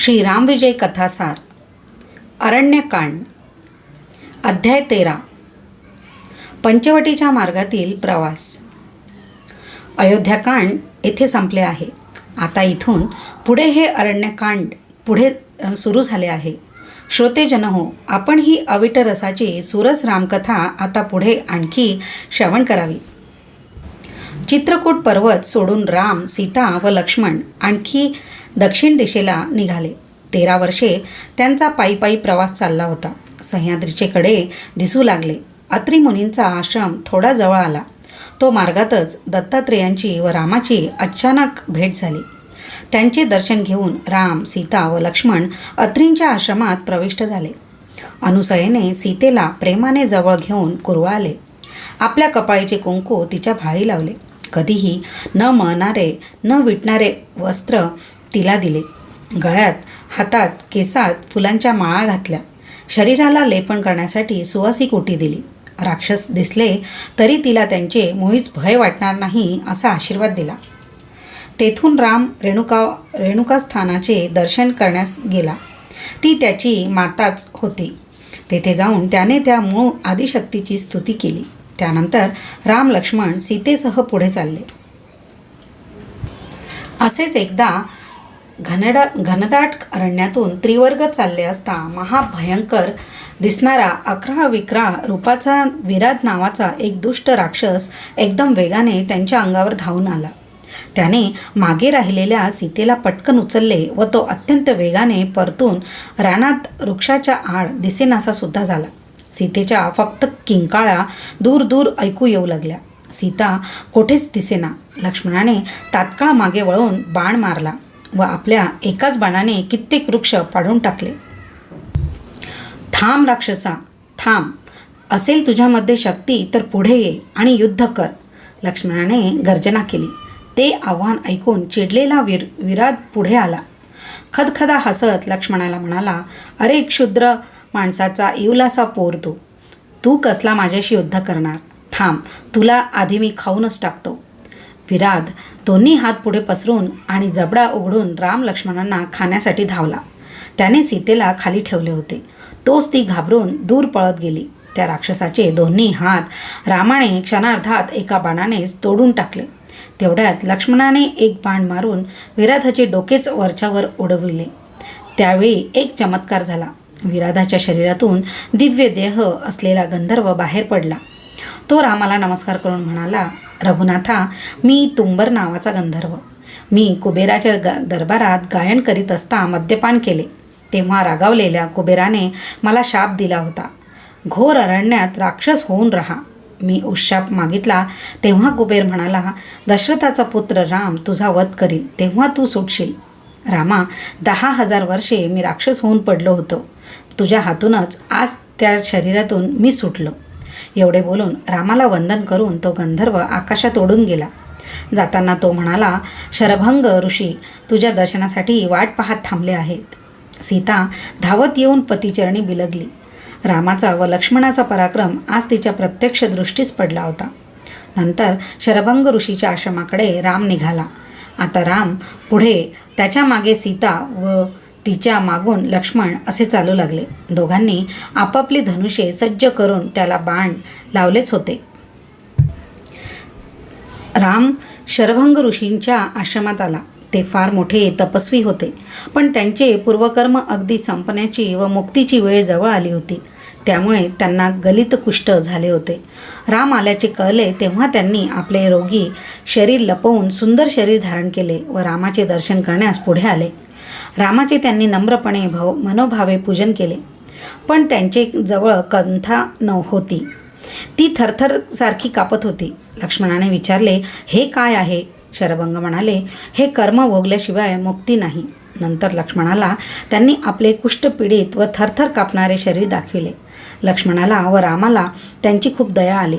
श्रीरामविजय कथासार अरण्यकांड अध्याय तेरा पंचवटीच्या मार्गातील प्रवास. अयोध्याकांड येथे संपले आहे. आता इथून पुढे हे अरण्यकांड पुढे सुरू झाले आहे. श्रोतेजन हो आपण ही अविट रसाची सुरस रामकथा आता पुढे आणखी श्रवण करावी. चित्रकूट पर्वत सोडून राम सीता व लक्ष्मण आणखी दक्षिण दिशेला निघाले. तेरा वर्षे त्यांचा पायी पायी प्रवास चालला होता. सह्याद्रीचेकडे दिसू लागले. अत्रिमुनींचा आश्रम थोडा जवळ आला. तो मार्गातच दत्तात्रेयांची व रामाची अचानक भेट झाली. त्यांचे दर्शन घेऊन राम सीता व लक्ष्मण अत्रींच्या आश्रमात प्रविष्ट झाले. अनुसयेने सीतेला प्रेमाने जवळ घेऊन कुरवाळले. आपल्या कपाळीचे कुंकू तिच्या भाळी लावले. कधीही न मळणारे न विटणारे वस्त्र तिला दिले. गळ्यात हातात केसात फुलांच्या माळा घातल्या. शरीराला लेपण करण्यासाठी सुवासी कोटी दिली. राक्षस दिसले तरी तिला त्यांचे मुळीच भय वाटणार नाही असा आशीर्वाद दिला. तेथून राम रेणुका रेणुकास्थानाचे दर्शन करण्यास गेला. ती त्याची माताच होती. तेथे जाऊन त्याने त्या मूळ आदिशक्तीची स्तुती केली. त्यानंतर राम लक्ष्मण सीतेसह पुढे चालले. असेच एकदा घनडा घनदाट अरण्यातून त्रिवर्ग चालले असता महाभयंकर दिसणारा अकरा विक्रा रूपाचा विराज नावाचा एक दुष्ट राक्षस एकदम वेगाने त्यांच्या अंगावर धावून आला. त्याने मागे राहिलेल्या सीतेला पटकन उचलले व तो अत्यंत वेगाने परतून रानात वृक्षाच्या आड दिसेनासा सुद्धा झाला. सीतेच्या फक्त किंकाळा दूर दूर ऐकू येऊ लागल्या. सीता कोठेच दिसेना. लक्ष्मणाने तात्काळ मागे वळून बाण मारला. व आपल्या एकाच बाणाने कित्येक वृक्ष पाडून टाकले. थांब राक्षसा थांब. असेल तुझ्यामध्ये शक्ती तर पुढे ये आणि युद्ध कर लक्ष्मणाने गर्जना केली. ते आव्हान ऐकून चिडलेला वीर विराट पुढे आला. खदखदा हसत लक्ष्मणाला म्हणाला अरे क्षुद्र माणसाचा इवलासा पोर तू. तू कसला माझ्याशी युद्ध करणार? थांब. तुला आधी मी खाऊनच टाकतो. विराध दोन्ही हात पुढे पसरून आणि जबडा उघडून राम लक्ष्मणांना खाण्यासाठी धावला. त्याने सीतेला खाली ठेवले होते. तोच ती घाबरून दूर पळत गेली. त्या राक्षसाचे दोन्ही हात रामाने क्षणार्धात एका बाणानेच तोडून टाकले. तेवढ्यात लक्ष्मणाने एक बाण मारून विराधाचे डोकेच वरच्यावर उडविले. त्यावेळी एक चमत्कार झाला. विराधाच्या शरीरातून दिव्य देह असलेला गंधर्व बाहेर पडला. तो रामाला नमस्कार करून म्हणाला रघुनाथा मी तुंबर नावाचा गंधर्व. मी कुबेराच्या ग दरबारात गायन करीत असता मद्यपान केले. तेव्हा रागावलेल्या कुबेराने मला शाप दिला होता. घोर अरण्यात राक्षस होऊन राहा. मी उशाप मागितला तेव्हा कुबेर म्हणाला दशरथाचा पुत्र राम तुझा वध करील तेव्हा तू सुटशील. रामा दहा हजार वर्षे मी राक्षस होऊन पडलो होतो. तुझ्या हातूनच आज त्या शरीरातून मी सुटलो. एवढे बोलून रामाला वंदन करून तो गंधर्व आकाशात ओढून गेला. जाताना तो म्हणाला शरभंग ऋषी तुझ्या दर्शनासाठी वाट पाहत थांबले आहेत. सीता धावत येऊन पतिचरणी बिलगली. रामाचा व लक्ष्मणाचा पराक्रम आज तिच्या प्रत्यक्ष दृष्टीस पडला होता. नंतर शरभंग ऋषीच्या आश्रमाकडे राम निघाला. आता राम पुढे त्याच्यामागे सीता व तिच्या मागून लक्ष्मण असे चालू लागले. दोघांनी आपापली धनुष्ये सज्ज करून त्याला बाण लावलेच होते. राम शरभंग ऋषींच्या आश्रमात आला. ते फार मोठे तपस्वी होते पण त्यांचे पूर्वकर्म अगदी संपण्याची व मुक्तीची वेळ जवळ आली होती. त्यामुळे त्यांना गलित कुष्ठ झाले होते. राम आल्याचे कळले तेव्हा त्यांनी आपले रोगी शरीर लपवून सुंदर शरीर धारण केले व रामाचे दर्शन करण्यास पुढे आले. रामाचे त्यांनी नम्रपणे भव मनोभावे पूजन केले. पण त्यांचे जवळ कंथा न होती ती थरथर सारखी कापत होती. लक्ष्मणाने विचारले हे काय आहे? शरभंग म्हणाले हे कर्म भोगल्याशिवाय मुक्ती नाही. नंतर लक्ष्मणाला त्यांनी आपले कुष्ठपीडित व थरथर कापणारे शरीर दाखविले. लक्ष्मणाला व रामाला त्यांची खूप दया आली.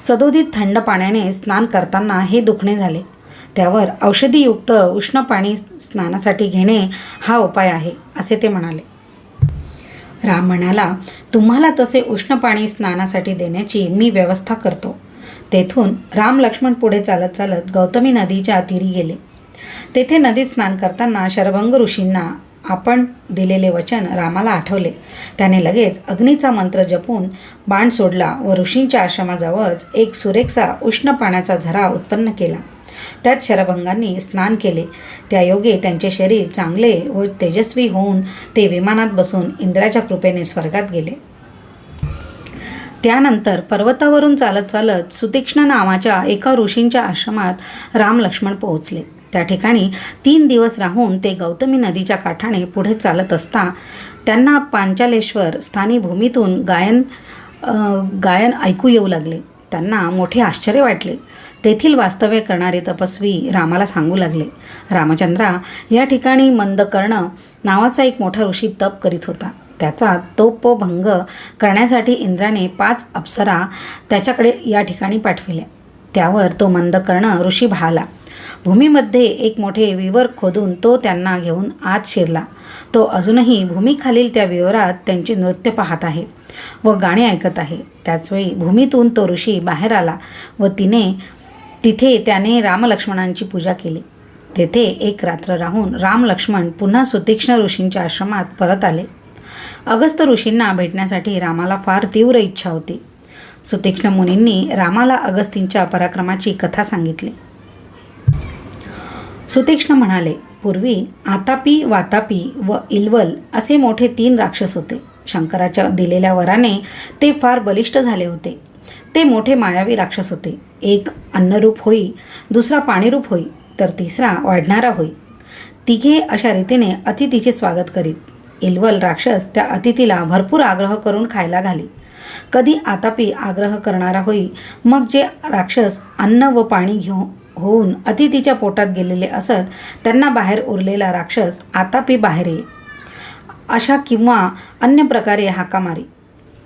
सदोदित थंड पाण्याने स्नान करताना हे दुखणे झाले. त्यावर औषधीयुक्त उष्ण पाणी स्नानासाठी घेणे हा उपाय आहे असे ते म्हणाले. राम म्हणाला तुम्हाला तसे उष्ण पाणी स्नानासाठी देण्याची मी व्यवस्था करतो. तेथून राम लक्ष्मण पुढे चालत चालत गौतमी नदीच्या अतिरी गेले. तेथे नदीत स्नान करताना शरभंग ऋषींना आपण दिलेले वचन रामाला आठवले. त्याने लगेच अग्नीचा मंत्र जपून बाण सोडला व ऋषींच्या आश्रमाजवळच एक सुरेखसा उष्ण पाण्याचा झरा उत्पन्न केला. त्यात शरभंगांनी स्नान केले. त्या योगे त्यांचे शरीर चांगले व तेजस्वी होऊन ते विमानात बसून इंद्राच्या कृपेने स्वर्गात गेले. त्यानंतर पर्वतावरून चालत चालत सुतीक्ष्ण नावाच्या एका ऋषींच्या आश्रमात राम लक्ष्मण पोहोचले. त्या ठिकाणी तीन दिवस राहून ते गौतमी नदीच्या काठाने पुढे चालत असता त्यांना पांचालेश्वर स्थानी भूमीतून गायन गायन ऐकू येऊ लागले. त्यांना मोठे आश्चर्य वाटले. तेथील वास्तव्य करणारे तपस्वी रामाला सांगू लागले. रामचंद्रा या ठिकाणी मंदकर्ण नावाचा एक मोठा ऋषी तप करीत होता. त्याचा तोपभंग करण्यासाठी इंद्राने पाच अप्सरा त्याच्याकडे या ठिकाणी पाठविल्या. त्यावर तो मंदकर्ण ऋषी भाळला भूमीमध्ये एक मोठे विवर खोदून तो त्यांना घेऊन आत शिरला. तो अजूनही भूमीखालील त्या विवरात त्यांचे नृत्य पाहत आहे व गाणे ऐकत आहे. त्याचवेळी भूमीतून तो ऋषी बाहेर आला व तिने तिथे त्याने रामलक्ष्मणांची पूजा केली. तेथे एक रात्र राहून राम लक्ष्मण पुन्हा सुतीक्ष्ण ऋषींच्या आश्रमात परत आले. अगस्त ऋषींना भेटण्यासाठी रामाला फार तीव्र इच्छा होती. सुतीक्ष्ण मुनींनी रामाला अगस्तींच्या पराक्रमाची कथा सांगितली. सुतीक्ष्ण म्हणाले पूर्वी आतापी वातापी व इल्वल असे मोठे तीन राक्षस होते. शंकराच्या दिलेल्या वराने ते फार बलिष्ठ झाले होते. ते मोठे मायावी राक्षस होते. एक अन्नरूप होई दुसरा पाणीरूप होई तर तिसरा वाढणारा होई. तिघे अशा रीतीने अतिथीचे स्वागत करीत. इल्वल राक्षस त्या अतिथीला भरपूर आग्रह करून खायला घाली. कधी आतापी आग्रह करणारा होई मग जे राक्षस अन्न व पाणी घेऊ होऊन अतिथीच्या पोटात गेलेले असत त्यांना बाहेर उरलेला राक्षस आतापी बाहेर ये. अशा किंवा अन्य प्रकारे हाका मारी.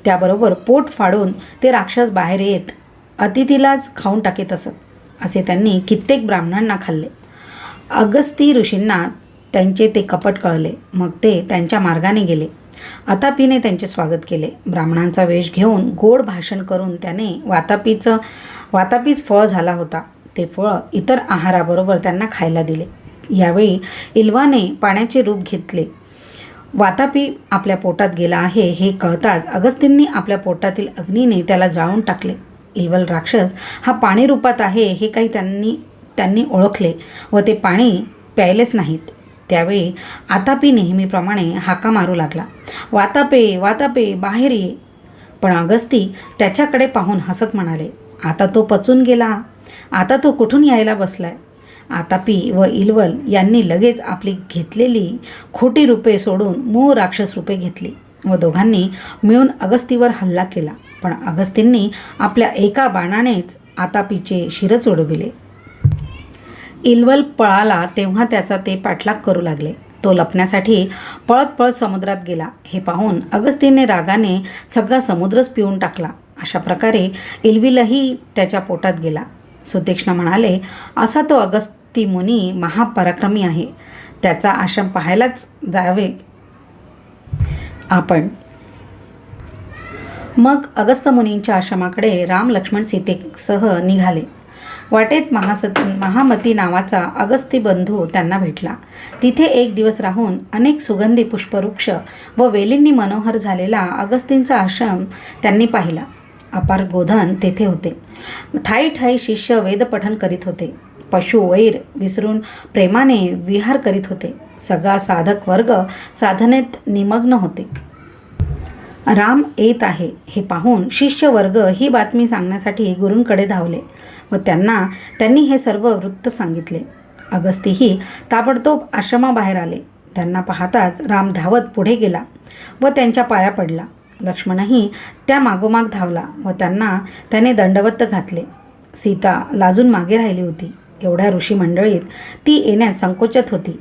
त्याबरोबर पोट फाडून ते राक्षस बाहेर येत अतिथीलाच खाऊन टाकीत असत असे त्यांनी कित्येक ब्राह्मणांना खाल्ले. अगस्ती ऋषींना त्यांचे ते कपट कळले मग ते त्यांच्या मार्गाने गेले. आतापीने त्यांचे स्वागत केले. ब्राह्मणांचा वेश घेऊन गोड भाषण करून त्याने वातापीचं वातापीच फळ झाला होता. ते फळ इतर आहाराबरोबर त्यांना खायला दिले. यावेळी इल्वाने पाण्याचे रूप घेतले. वातापी आपल्या पोटात गेला आहे हे कळताच अगस्तींनी आपल्या पोटातील अग्नीने त्याला जाळून टाकले. इल्वल राक्षस हा पाणी रूपात आहे हे काही त्यांनी त्यांनी ओळखले व ते पाणी प्यायलेच नाहीत. त्यावेळी आतापी नेहमीप्रमाणे हाका मारू लागला. वातापे वातापे बाहेर. ये पण अगस्ती त्याच्याकडे पाहून हसत म्हणाले आता तो पचून गेला. आता तो कुठून यायला बसलाय? आतापी व इल्वल यांनी लगेच आपली घेतलेली खोटी रूपे सोडून मूळ राक्षस रूपे घेतली व दोघांनी मिळून अगस्तीवर हल्ला केला. पण अगस्तींनी आपल्या एका बाणानेच आतापीचे शिरच उडविले. इल्वल पळाला तेव्हा त्याचा ते पाठलाग करू लागले. तो लपण्यासाठी पळत पळत समुद्रात गेला. हे पाहून अगस्तीने रागाने सगळा समुद्रच पिऊन टाकला. अशा प्रकारे इल्विलही त्याच्या पोटात गेला. सुतीक्ष्ण म्हणाले असा तो अगस्ती मुनी महापराक्रमी आहे. त्याचा आश्रम पाहायलाच जावे आपण. मग अगस्त मुनींच्या आश्रमाकडे राम लक्ष्मण सीतेसह निघाले. वाटेत महासत महामती नावाचा अगस्ती बंधू त्यांना भेटला. तिथे एक दिवस राहून अनेक सुगंधी पुष्पवृक्ष व वेलींनी मनोहर झालेला अगस्तींचा आश्रम त्यांनी पाहिला. अपार गोधन तेथे होते. ठाई ठाई शिष्य वेदपठन करीत होते. पशु वैर विसरून प्रेमाने विहार करीत होते. सगळा साधक वर्ग साधनेत निमग्न होते. राम येत आहे हे पाहून शिष्य वर्ग ही बातमी सांगण्यासाठी गुरूंकडे धावले व त्यांना त्यांनी हे सर्व वृत्त सांगितले. अगस्तीही ताबडतोब आश्रमाबाहेर आले. त्यांना पाहताच राम धावत पुढे गेला व त्यांच्या पाया पडला. लक्ष्मणही त्या मागोमाग धावला व त्यांना त्याने दंडवत्त घातले. सीता लाजून मागे राहिली होती. एवढ्या ऋषी मंडळीत ती येण्यास संकोचत होती.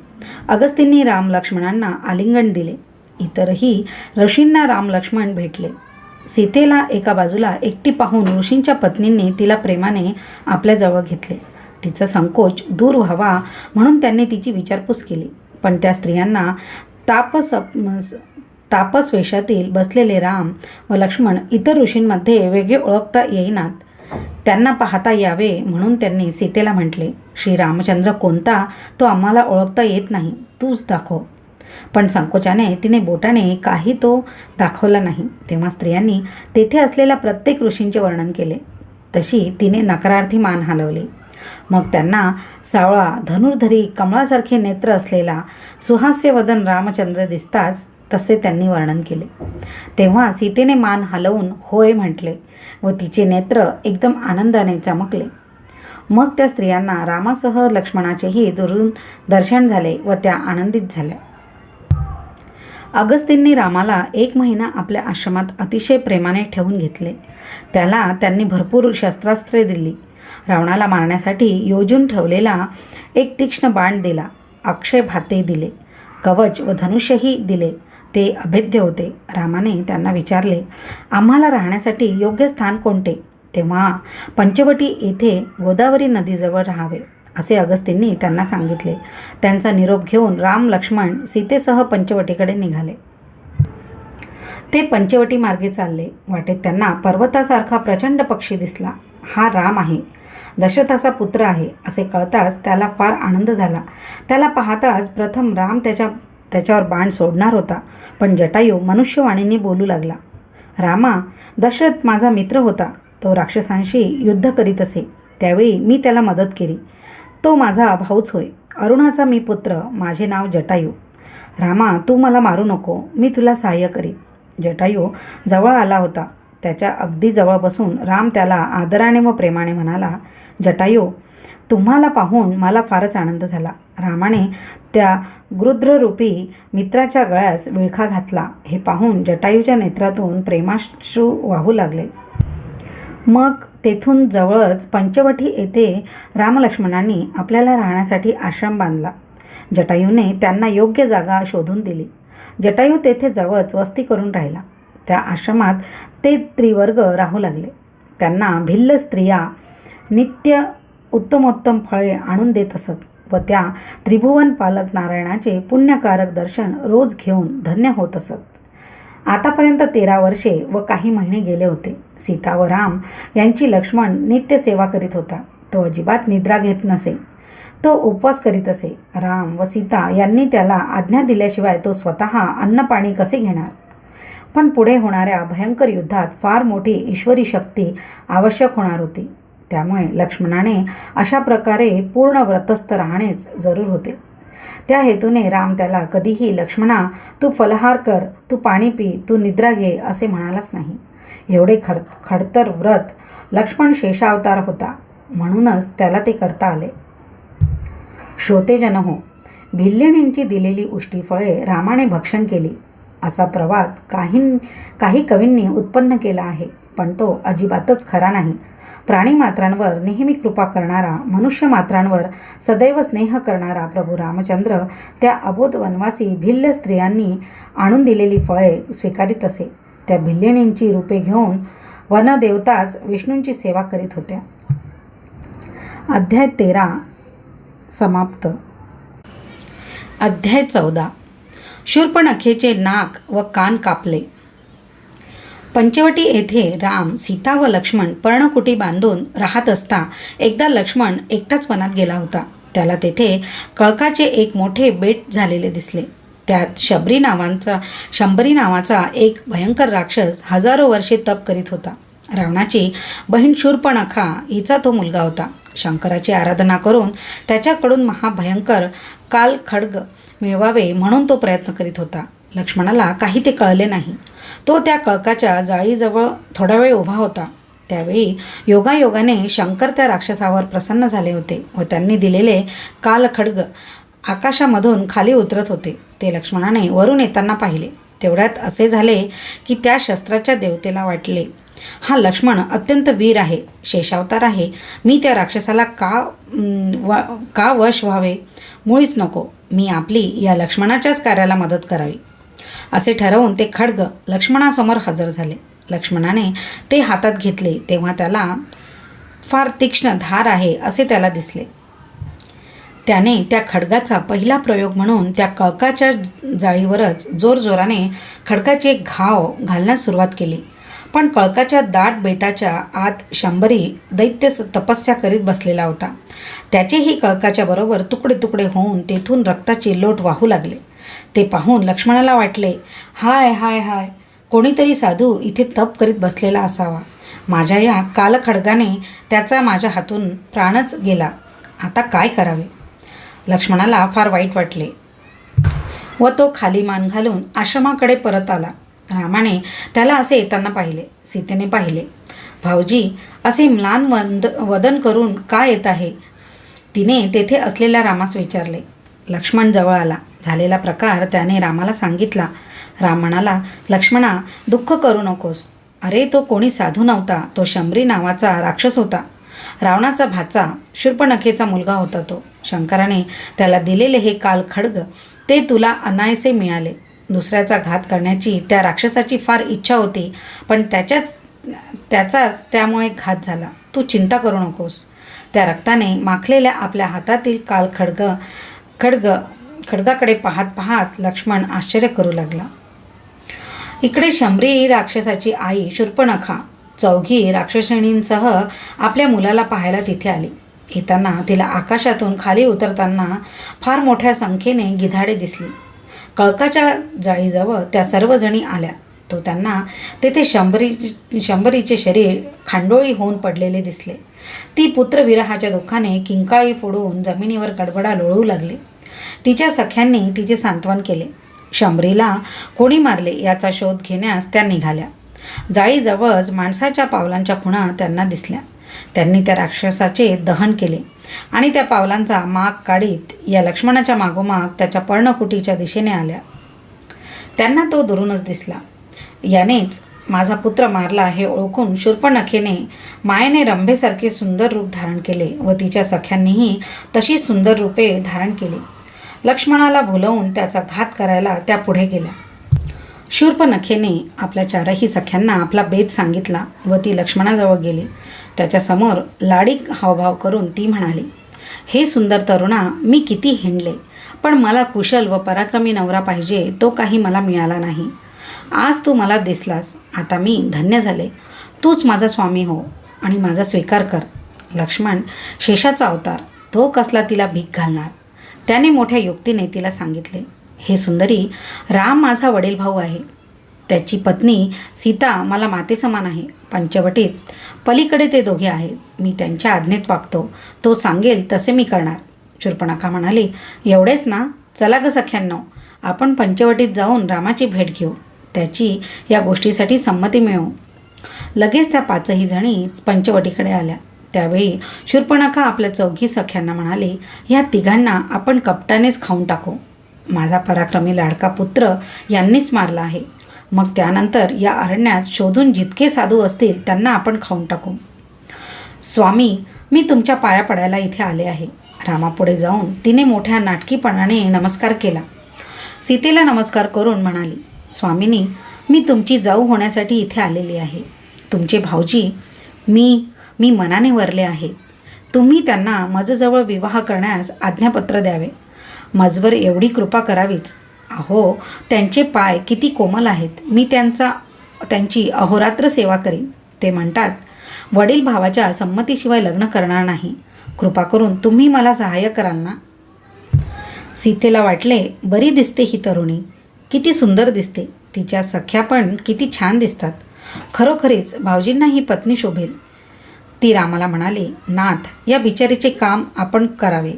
अगस्तींनी राम लक्ष्मणांना आलिंगन दिले. इतरही ऋषींना राम लक्ष्मण भेटले. सीतेला एका बाजूला एकटी पाहून ऋषींच्या पत्नींनी तिला प्रेमाने आपल्याजवळ घेतले. तिचा संकोच दूर व्हावा म्हणून त्यांनी तिची विचारपूस केली. पण त्या स्त्रियांना तापसप तापस वेशातील बसलेले राम व लक्ष्मण इतर ऋषींमध्ये वेगळे ओळखता येईनात. त्यांना पाहता यावे म्हणून त्यांनी सीतेला म्हटले श्री रामचंद्र कोणता? तो आम्हाला ओळखता येत नाही. तूच दाखव. पण संकोचाने तिने बोटाने काही तो दाखवला नाही. तेव्हा स्त्रियांनी तेथे असलेल्या प्रत्येक ऋषींचे वर्णन केले. तशी तिने नकारार्थी मान हलवली. मग त्यांना सावळा धनुर्धरी कमळासारखे नेत्र असलेला सुहास्यवदन रामचंद्र दिसताच तसे त्यांनी वर्णन केले. तेव्हा सीतेने मान हलवून होय म्हटले व तिचे नेत्र एकदम आनंदाने चमकले. मग त्या स्त्रियांना रामासह लक्ष्मणाचेही दुरून दर्शन झाले व त्या आनंदित झाल्या. अगस्तींनी रामाला एक महिना आपल्या आश्रमात अतिशय प्रेमाने ठेवून घेतले. त्याला त्यांनी भरपूर शस्त्रास्त्रे दिली. रावणाला मारण्यासाठी योजून ठेवलेला एक तीक्ष्ण बाण दिला. अक्षय भाते दिले. कवच व धनुष्यही दिले. ते अभेद्य होते. रामाने त्यांना विचारले आम्हाला राहण्यासाठी योग्य स्थान कोणते? तेव्हा पंचवटी येथे गोदावरी नदीजवळ राहावे असे अगस्तींनी त्यांना सांगितले. त्यांचा निरोप घेऊन राम लक्ष्मण सीतेसह पंचवटीकडे निघाले. ते पंचवटी मार्गे चालले. वाटेत त्यांना पर्वतासारखा प्रचंड पक्षी दिसला. हा राम आहे. दशरथाचा पुत्र आहे असे कळताच त्याला फार आनंद झाला. त्याला पाहताच प्रथम राम त्याच्या त्याच्यावर बाण सोडणार होता पण जटायू मनुष्यवाणीने बोलू लागला रामा दशरथ माझा मित्र होता. तो राक्षसांशी युद्ध करीत असे. त्यावेळी मी त्याला मदत केली. तो माझा भाऊच होय. अरुणाचा मी पुत्र. माझे नाव जटायू. रामा तू मला मारू नको. मी तुला सहाय्य करीत जटायू जवळ आला होता. त्याच्या अगदी जवळ बसून राम त्याला आदराने व प्रेमाने म्हणाला जटायू तुम्हाला पाहून मला फारच आनंद झाला रामाने त्या गृद्ररूपी मित्राच्या गळ्यास विळखा घातला. हे पाहून जटायूच्या नेत्रातून प्रेमाश्रू वाहू लागले. मग तेथून जवळच पंचवटी येथे रामलक्ष्मणांनी आपल्याला राहण्यासाठी आश्रम बांधला. जटायूने त्यांना योग्य जागा शोधून दिली. जटायू तेथे जवळच वस्ती करून राहिला. त्या आश्रमात ते त्रिवर्ग राहू लागले. त्यांना भिल्ल स्त्रिया नित्य उत्तमोत्तम फळे आणून देत असत व त्या त्रिभुवन पालक नारायणाचे पुण्यकारक दर्शन रोज घेऊन धन्य होत असत. आतापर्यंत तेरा वर्षे व काही महिने गेले होते. सीता व राम यांची लक्ष्मण नित्य सेवा करीत होता. तो अजिबात निद्रा घेत नसे. तो उपवास करीत असे. राम व सीता यांनी त्याला आज्ञा दिल्याशिवाय तो स्वतः अन्नपाणी कसे घेणार? पण पुढे होणाऱ्या भयंकर युद्धात फार मोठी ईश्वरी शक्ती आवश्यक होणार होती. त्यामुळे लक्ष्मणाने अशा प्रकारे पूर्ण व्रतस्थ राहणेच जरूर होते. त्या हेतूने राम त्याला कधीही लक्ष्मणा तू फलहार कर तू पाणी पी तू निद्रा घे असे म्हणालाच नाही. एवढे खर खडतर व्रत लक्ष्मण शेषावतार होता. म्हणूनच त्याला ते करता आले. श्रोतेजन हो भिल्लिणींची दिलेली उष्टीफळे रामाने भक्षण केली. असा प्रवाद काही काही कवींनी उत्पन्न केला आहे पण तो अजिबातच खरा नाही. प्राणीमात्रांवर नेहमी कृपा करणारा मनुष्य मात्रांवर सदैव स्नेह करणारा प्रभू रामचंद्र त्या अबोध वनवासी भिल्ल स्त्रियांनी आणून दिलेली फळे स्वीकारित असे. त्या भिल्लिणींची रूपे घेऊन वनदेवताच विष्णूंची सेवा करीत होत्या. अध्याय तेरा समाप्त. अध्याय चौदा. शूर्पणखेचे नाक व कान कापले. पंचवटी येथे राम सीता व लक्ष्मण पर्णकुटी बांधून राहत असता एकदा लक्ष्मण एकटाच वनात गेला होता. त्याला तेथे कळकाचे एक मोठे बेट झालेले दिसले. त्यात शबरी नावांचा शंभरी नावाचा एक भयंकर राक्षस हजारो वर्षे तप करीत होता. रावणाची बहीण शूर्पणखा हिचा तो मुलगा होता. शंकराची आराधना करून त्याच्याकडून महाभयंकर काल खड्ग मिळवावे म्हणून तो प्रयत्न करीत होता. लक्ष्मणाला काही ते कळले नाही. तो त्या कळकाच्या जाळीजवळ थोडा वेळ उभा होता. त्यावेळी योगायोगाने शंकर त्या राक्षसावर प्रसन्न झाले होते व त्यांनी दिलेले कालखड्ग आकाशामधून खाली उतरत होते. ते लक्ष्मणाने वरून येताना पाहिले. तेवढ्यात असे झाले की त्या शस्त्राच्या देवतेला वाटले हा लक्ष्मण अत्यंत वीर आहे शेषावतार आहे. मी त्या राक्षसाला का व का वश व्हावे? मुळीच नको. मी आपली या लक्ष्मणाच्याच कार्याला मदत करावी. असे ठरवून ते खड्ग लक्ष्मणासमोर हजर झाले. लक्ष्मणाने ते हातात घेतले तेव्हा त्याला फार तीक्ष्ण धार आहे असे त्याला दिसले. त्याने त्या खडगाचा पहिला प्रयोग म्हणून त्या कळकाच्या जाळीवरच जोरजोराने खडकाचे घाव घालण्यास सुरुवात केली. पण कळकाच्या दाट बेटाच्या आत शंभरी दैत्य तपस्या करीत बसलेला होता. त्याचेही कळकाच्या बरोबर तुकडे तुकडे होऊन तेथून रक्ताचे लोट वाहू लागले. ते पाहून लक्ष्मणाला वाटले हाय हाय हाय कोणीतरी साधू इथे तप करीत बसलेला असावा. माझ्या या कालखडगाने त्याचा माझ्या हातून प्राणच गेला. आता काय करावे? लक्ष्मणाला फार वाईट वाटले. व तो खाली मान घालून आश्रमाकडे परत आला. रामाने त्याला असे येताना पाहिले. सीतेने पाहिले भाऊजी असे म्लान वंद वदन करून का येत आहे? तिने तेथे असलेल्या रामास विचारले. लक्ष्मण जवळ आला. झालेला प्रकार त्याने रामाला सांगितला. राम म्हणाला लक्ष्मणा दुःख करू नकोस. अरे तो कोणी साधू नव्हता. तो शंभरी नावाचा राक्षस होता. रावणाचा भाचा शूर्पणखेचा मुलगा होता तो. शंकराने त्याला दिलेले हे काल खड्ग ते तुला अनायसे मिळाले. दुसऱ्याचा घात करण्याची त्या राक्षसाची फार इच्छा होती पण त्याच्याच त्याचाच त्यामुळे घात झाला. तू चिंता करू नकोस. त्या रक्ताने माखलेल्या आपल्या हातातील काल खड्ग खड्ग खड्गाकडे पाहत पाहत लक्ष्मण आश्चर्य करू लागला. इकडे शंभरी राक्षसाची आई शूर्पणखा चौघी राक्षसिणींसह आपल्या मुलाला पाहायला तिथे आली. येताना तिला आकाशातून खाली उतरताना फार मोठ्या संख्येने गिधाडे दिसली. कळकाच्या जाळीजवळ त्या सर्वजणी आल्या. तो त्यांना तेथे शंभरी शंभरीचे शरीर खांडोळी होऊन पडलेले दिसले. ती पुत्रविरहाच्या दुःखाने किंकाळी फोडून जमिनीवर गडबडा लोळू लागली. तिच्या सख्यांनी तिचे सांत्वन केले. शंभरीला कोणी मारले याचा शोध घेण्यास त्या निघाल्या. जाळीजवळच माणसाच्या पावलांच्या खुणा त्यांना दिसल्या. त्यांनी त्या राक्षसाचे दहन केले आणि त्या पावलांचा माग काढीत या लक्ष्मणाच्या मागोमाग त्याच्या पर्णकुटीच्या दिशेने आल्या. त्यांना तो दुरूनच दिसला. यानेच माझा पुत्र मारला हे ओळखून शूर्पणखेने मायेने रंभेसारखे सुंदर रूप धारण केले व तिच्या सख्यांनीही तशी सुंदर रूपे धारण केली. लक्ष्मणाला भुलवून त्याचा घात करायला त्या पुढे गेल्या. शूर्पनखेने आपल्या चारही सख्यांना आपला बेद सांगितला व ती लक्ष्मणाजवळ गेली. त्याच्यासमोर लाडीक हावभाव करून ती म्हणाली हे सुंदर तरुणा मी किती हिंडले पण मला कुशल व पराक्रमी नवरा पाहिजे तो काही मला मिळाला नाही. आज तू मला दिसलास आता मी धन्य झाले. तूच माझा स्वामी हो आणि माझा स्वीकार कर. लक्ष्मण शेषाचा अवतार तो कसला तिला भीक घालणार? त्याने मोठ्या युक्तीने तिला सांगितले हे सुंदरी राम माझा वडील भाऊ आहे. त्याची पत्नी सीता मला मातेसमान आहे. पंचवटीत पलीकडे ते दोघे आहेत. मी त्यांच्या आज्ञेत वागतो. तो सांगेल तसे मी करणार. शूर्पणाखा म्हणाली एवढेच ना? चला ग सख्यांनो. आपण पंचवटीत जाऊन रामाची भेट घेऊ. त्याची या गोष्टीसाठी संमती मिळवू लगेच त्या पाचही जणी पंचवटीकडे आल्या. त्यावेळी शूर्पणखा आपल्या चौघी सख्यांना म्हणाले या तिघांना आपण कपटानेच खाऊन टाकू. माझा पराक्रमी लाडका पुत्र यांनीच मारला आहे. मग त्यानंतर या अरण्यात शोधून जितके साधू असतील त्यांना आपण खाऊन टाकू. स्वामी मी तुमच्या पाया पडायला इथे आले आहे. रामापुढे जाऊन तिने मोठ्या नाटकीपणाने नमस्कार केला. सीतेला नमस्कार करून म्हणाली स्वामिनी मी तुमची जाऊ होण्यासाठी इथे आलेली आहे. तुमचे भाऊजी मी मी मनाने वरले आहेत. तुम्ही त्यांना मजजवळ विवाह करण्यास आज्ञापत्र द्यावे. मजवर एवढी कृपा करावीच. अहो त्यांचे पाय किती कोमल आहेत. मी त्यांचा त्यांची अहोरात्र सेवा करीन. ते म्हणतात वडील भावाच्या संमतीशिवाय लग्न करणार नाही. कृपा करून तुम्ही मला सहाय्य कराल ना? सीतेला वाटले बरी दिसते ही तरुणी. किती सुंदर दिसते. तिच्या सख्या पण किती छान दिसतात. खरोखरीच भाऊजींना ही पत्नी शोभेल. ती रामाला म्हणाली नाथ या बिचारीचे काम आपण करावे.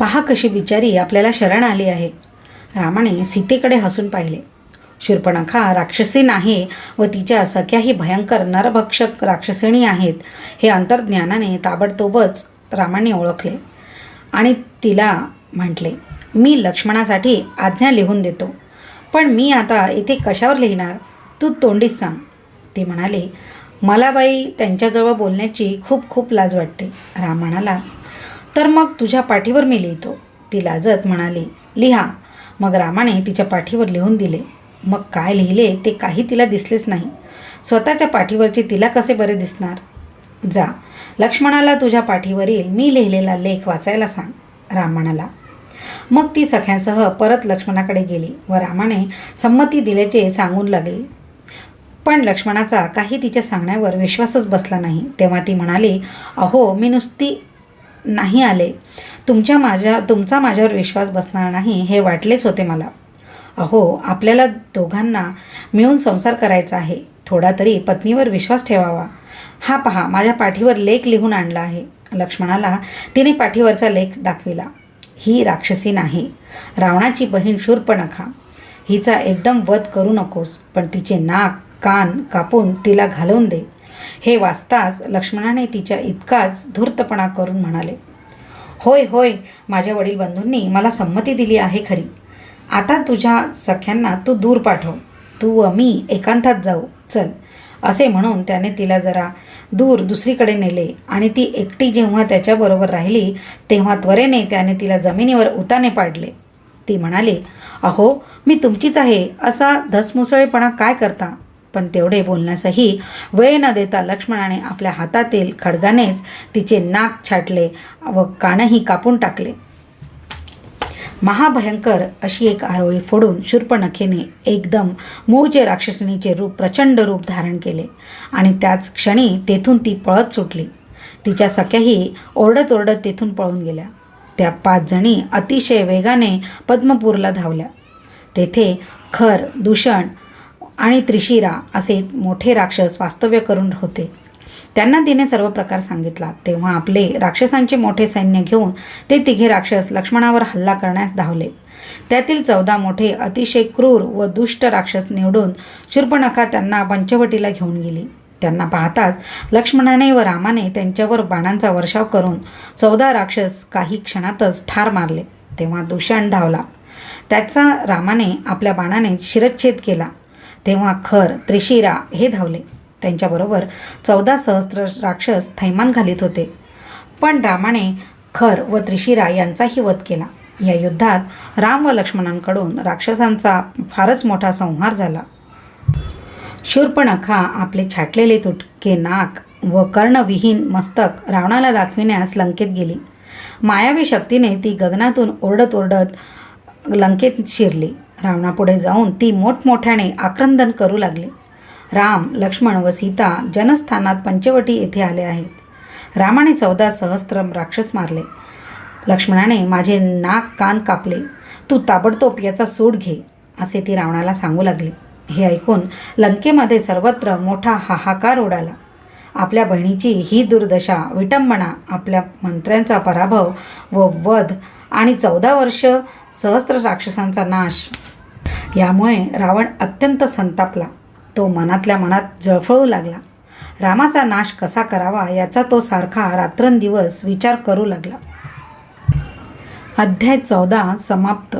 पहा कशी बिचारी आपल्याला शरण आली आहे. रामाने सीतेकडे हसून पाहिले. शूर्पणखा राक्षसी नाही व तिच्या सख्याही भयंकर नरभक्षक राक्षसिणी आहेत हे अंतर्ज्ञानाने ताबडतोबच रामाने ओळखले. आणि तिला म्हटले मी लक्ष्मणासाठी आज्ञा लिहून देतो पण मी आता इथे कशावर लिहिणार? तू तोंडीच सांग. ती म्हणाली मला बाई त्यांच्याजवळ बोलण्याची खूप खूप लाज वाटते. राम म्हणाला तर मग तुझ्या पाठीवर मी लिहितो. ती लाजत म्हणाली लिहा. मग रामाने तिच्या पाठीवर लिहून दिले. मग काय लिहिले ते काही तिला दिसलेच नाही. स्वतःच्या पाठीवरचे तिला कसे बरे दिसणार? जा लक्ष्मणाला तुझ्या पाठीवरील मी लिहिलेला लेख वाचायला सांग राम म्हणाला. मग ती सख्यांसह परत लक्ष्मणाकडे गेली व रामाने संमती दिल्याचे सांगून लागली. पण लक्ष्मणाचा काही तिच्या सांगण्यावर विश्वासच बसला नाही. तेव्हा ती म्हणाली अहो मी नुसती नाही आले. तुमच्या माझ्या तुमचा माझ्यावर विश्वास बसणार नाही हे वाटलेच होते मला. अहो आपल्याला दोघांना मिळून संसार करायचा आहे. थोडा तरी पत्नीवर विश्वास ठेवावा. हा पहा माझ्या पाठीवर लेख लिहून आणला आहे. लक्ष्मणाला तिने पाठीवरचा लेख दाखविला. ही राक्षसी नाही. रावणाची बहीण शूर्पणखा हिचा एकदम वध करू नकोस पण तिचे नाक कान कापून तिला घालवून दे. हे वाचताच लक्ष्मणाने तिच्या इतकाच धूर्तपणा करून म्हणाले होय होय माझ्या वडील बंधूंनी मला संमती दिली आहे खरी. आता तुझ्या सख्यांना तू दूर पाठव. तू व मी एकांतात जाऊ. चल. असे म्हणून त्याने तिला जरा दूर दुसरीकडे नेले आणि ती एकटी जेव्हा त्याच्याबरोबर राहिली तेव्हा त्वरेने त्याने तिला जमिनीवर उताने पाडले. ती म्हणाली अहो मी तुमचीच आहे. असा धसमुसळेपणा काय करता? पण तेवढे बोलण्यासही वेळ न देता लक्ष्मणाने आपल्या हातातील खडगानेच तिचे नाक छाटले व कानही कापून टाकले. महाभयंकर अशी एक आरोळी फोडून शूर्पणखेने एकदम मूळचे राक्षसिणीचे रूप प्रचंड रूप धारण केले आणि त्याच क्षणी तेथून ती पळत सुटली. तिच्या सख्याही ओरडत ओरडत तेथून पळून गेल्या. त्या पाच जणी अतिशय वेगाने पद्मपूरला धावल्या. तेथे खर दूषण आणि त्रिशिरा असे मोठे राक्षस वास्तव्य करून होते. त्यांना तिने सर्व प्रकार सांगितला. तेव्हा आपले राक्षसांचे मोठे सैन्य घेऊन ते तिघे राक्षस लक्ष्मणावर हल्ला करण्यास धावले. त्यातील चौदा मोठे अतिशय क्रूर व दुष्ट राक्षस निवडून शूर्पणखा त्यांना पंचवटीला घेऊन गेली. त्यांना पाहताच लक्ष्मणाने व रामाने त्यांच्यावर बाणांचा वर्षाव करून चौदा राक्षस काही क्षणातच ठार मारले. तेव्हा दूषण धावला. त्याचा रामाने आपल्या बाणाने शिरच्छेद केला. तेव्हा खर त्रिशिरा हे धावले. त्यांच्याबरोबर चौदा सहस्त्र राक्षस थैमान घालीत होते. पण रामाने खर व त्रिशिरा यांचाही वध केला. या युद्धात राम व लक्ष्मणांकडून राक्षसांचा फारच मोठा संहार झाला. शूर्पणखा आपले छाटलेले तुटके नाक व कर्णविहीन मस्तक रावणाला दाखविण्यास लंकेत गेली. मायावी शक्तीने ती गगनातून ओरडत ओरडत लंकेत शिरली. रावणापुढे जाऊन ती मोठमोठ्याने आक्रंदन करू लागली. राम लक्ष्मण व सीता जनस्थानात पंचवटी येथे आले आहेत. रामाने चौदा सहस्त्रम राक्षस मारले. लक्ष्मणाने माझे नाक कान कापले. तू ताबडतोब याचा सूड घे असे ती रावणाला सांगू लागली. हे ऐकून लंकेमध्ये सर्वत्र मोठा हाहाकार उडाला. आपल्या बहिणीची ही दुर्दशा विटंबना आपल्या मंत्र्यांचा पराभव व वध आणि चौदा वर्ष सहस्त्र राक्षसांचा नाश. यामुळे रावण अत्यंत संतापला. तो मनातल्या मनात जळफळू लागला. रामाचा नाश कसा करावा याचा तो सारखा रात्रंदिवस विचार करू लागला. अध्याय चौदा समाप्त.